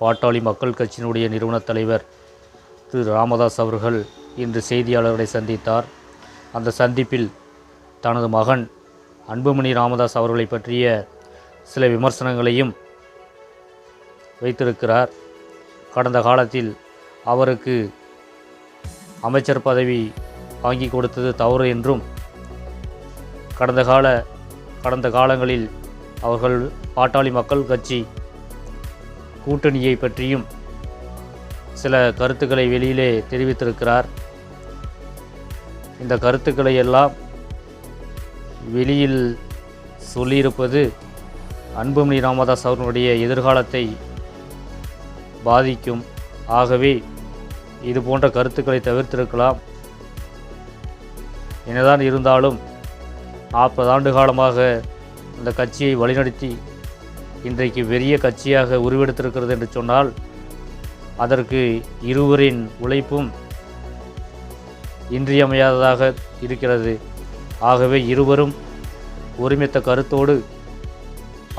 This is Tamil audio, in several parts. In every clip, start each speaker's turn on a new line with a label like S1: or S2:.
S1: பாட்டாளி மக்கள் கட்சியினுடைய நிறுவனத் தலைவர் திரு ராமதாஸ் அவர்கள் இன்று செய்தியாளர்களை சந்தித்தார். அந்த சந்திப்பில் தனது மகன் அன்புமணி ராமதாஸ் அவர்களை பற்றிய சில விமர்சனங்களையும் வைத்திருக்கிறார். கடந்த காலத்தில் அவருக்கு அமைச்சர் பதவி வாங்கி கொடுத்தது தவறு என்றும் கடந்த கால கடந்த காலங்களில் அவர்கள் பாட்டாளி மக்கள் கட்சி கூட்டணியை பற்றியும் சில கருத்துக்களை வெளியிலே தெரிவித்திருக்கிறார். இந்த கருத்துக்களை எல்லாம் வெளியில் சொல்லியிருப்பது அன்புமணி ராமதாஸ் அவர்களுடைய எதிர்காலத்தை பாதிக்கும். ஆகவே இது போன்ற கருத்துக்களை தவிர்த்திருக்கலாம். என்னதான் இருந்தாலும் நாற்பது ஆண்டு காலமாக இந்த கட்சியை வழிநடத்தி இன்றைக்கு பெரிய கட்சியாக உருவெடுத்திருக்கிறது என்று சொன்னால் அதற்கு இருவரின் உழைப்பும் இன்றியமையாததாக இருக்கிறது. ஆகவே இருவரும் ஒருமித்த கருத்தோடு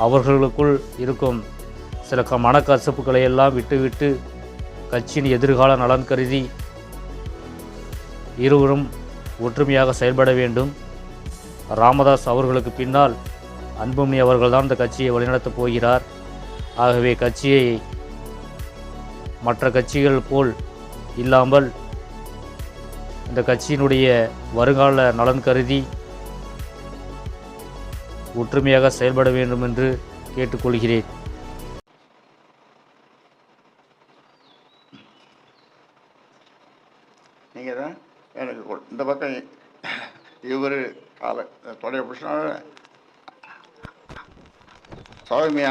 S1: அவர்களுக்குள் இருக்கும் சில க மனக்கசப்புகளை எல்லாம் விட்டுவிட்டு கட்சியின் எதிர்கால நலன் கருதி இருவரும் ஒற்றுமையாக செயல்பட வேண்டும். ராமதாஸ் அவர்களுக்கு பின்னால் அன்புமணி அவர்கள்தான் இந்த கட்சியை வழிநடத்தப் போகிறார். ஆகவே கட்சியை மற்ற கட்சிகள் போல் இல்லாமல் இந்த கட்சியினுடைய வருங்கால நலன் கருதி ஒற்றுமையாக செயல்பட வேண்டும் என்று கேட்டுக்கொள்கிறேன்.
S2: நீங்கள் தான் எனக்கு இந்த பக்கம் இவர் காலை தொடைய Sorry, man.